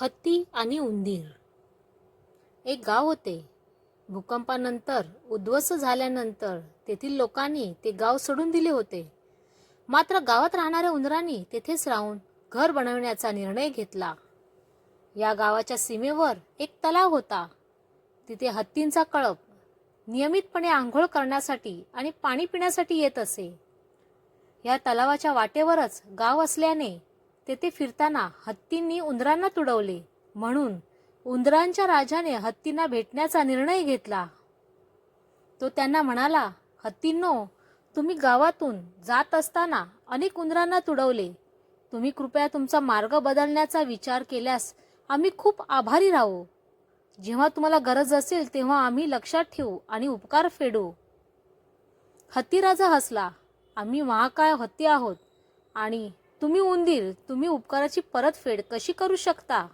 हत्ती आणि उंदीर. एक गाव होते. भूकंपानंतर उद्ध्वस्त झाल्यानंतर तेथील लोकांनी ते गाव सोडून दिले होते. मात्र गावात राहणाऱ्या उंदरांनी तेथेच राहून घर बनवण्याचा निर्णय घेतला. या गावाच्या सीमेवर एक तलाव होता. तिथे हत्तींचा कळप नियमितपणे आंघोळ करण्यासाठी आणि पाणी पिण्यासाठी येत असे. या तलावाच्या वाटेवरच गाव असल्याने तेथे फिरताना हत्तींनी उंदरांना तुडवले. म्हणून उंदरांच्या राजाने हत्तींना भेटण्याचा निर्णय घेतला. तो त्यांना म्हणाला हत्तींनो तुम्ही गावातून जात असताना अनेक उंदरांना तुडवले. तुम्ही कृपया तुमचा मार्ग बदलण्याचा विचार केल्यास आम्ही खूप आभारी राहू. जेव्हा तुम्हाला गरज असेल तेव्हा आम्ही लक्षात ठेवू आणि उपकार फेडू. हत्ती राजा हसला आम्ही महाकाय हत्ती आहोत आणि तुम्ही उंदीर तुम्ही उपकाराची परतफेड कशी करू शकता?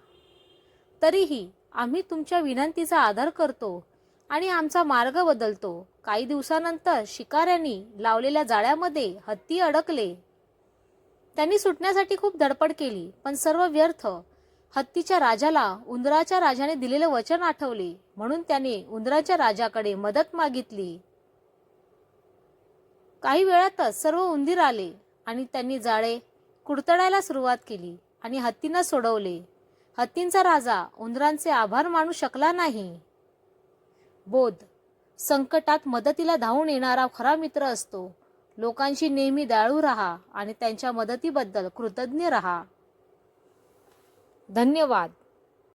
तरीही आम्ही तुमच्या विनंतीचा आदर करतो आणि आमचा मार्ग बदलतो. काही दिवसानंतर शिकाऱ्यांनी लावलेल्या जाळ्यामध्ये हत्ती अडकले. त्यांनी सुटण्यासाठी खूप धडपड केली पण सर्व व्यर्थ. हत्तीच्या राजाला उंदराच्या राजाने दिलेले वचन आठवले म्हणून त्याने उंदराच्या राजाकडे मदत मागितली. काही वेळातच सर्व उंदीर आले आणि त्यांनी जाळे कुडतडायला सुरुवात केली आणि हत्तींना सोडवले. हत्तींचा राजा उंदरांचे आभार मानू शकला नाही. बोध. संकटात मदतीला धावून येणारा खरा मित्र असतो. लोकांशी नेहमी दाळू राहा आणि त्यांच्या मदतीबद्दल कृतज्ञ राहा. धन्यवाद.